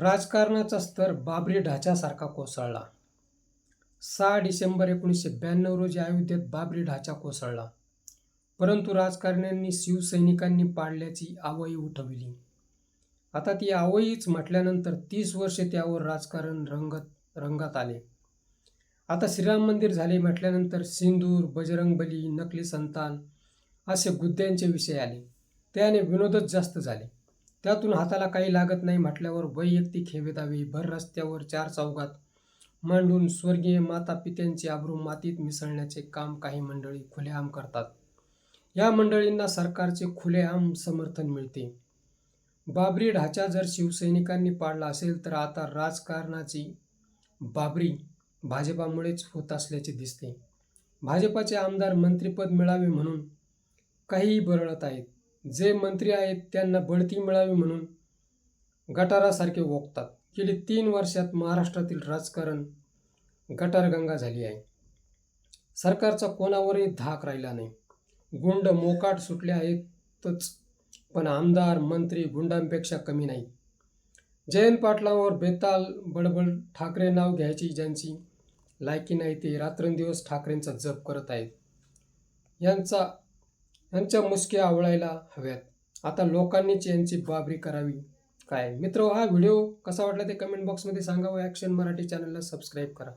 राजकारणाचा स्तर बाबरी ढाच्यासारखा कोसळला. सहा डिसेंबर एकोणीसशे ब्याण्णव रोजी अयोध्येत बाबरी ढाचा कोसळला. परंतु राजकारण्यांनी शिवसैनिकांनी पाडल्याची आवई उठविली. आता ती आवईच म्हटल्यानंतर तीस वर्षे त्यावर राजकारण रंगत रंगात आले. आता श्रीराम मंदिर झाले म्हटल्यानंतर सिंदूर बजरंगबली नकली संतान असे गुद्द्यांचे विषय आले. त्याने विनोदच जास्त झाले. त्यातून हाताला काही लागत नाही म्हटल्यावर वैयक्तिक हेवेदावे भर रस्त्यावर चार चौघात मांडून स्वर्गीय माता पित्यांची आबरू मातीत मिसळण्याचे काम काही मंडळी खुलेआम करतात. या मंडळींना सरकारचे खुलेआम समर्थन मिळते. बाबरी ढाचा जर शिवसैनिकांनी पाडला असेल तर आता राजकारणाची बाबरी भाजपामुळेच होत असल्याचे दिसते. भाजपाचे आमदार मंत्रिपद मिळावे म्हणून काहीही बरळत आहेत. जे मंत्री आहेत त्यांना बढती मिळावी म्हणून गटारासारखे ओकतात गेली तीन वर्षात महाराष्ट्रातील राजकारण गटारगंगा झाली आहे. सरकारचा कोणावरही धाक राहिला नाही. गुंड मोकाट सुटले आहेतच पण आमदार मंत्री गुंडांपेक्षा कमी नाही. जयंत पाटलांवर बेताल बडबड ठाकरे नाव घ्यायची ज्यांची लायकी नाही ते रात्रंदिवस ठाकरेंचा जप करत आहेत. यांचा यांच्या मुसक्या आवळायला हव्यात. आता लोकांनीच यांची बाबरी करावी. काय? मित्र हा व्हिडिओ कसा वाटला ते कमेंट बॉक्समध्ये सांगा व ॲक्शन मराठी चॅनलला सबस्क्राईब करा.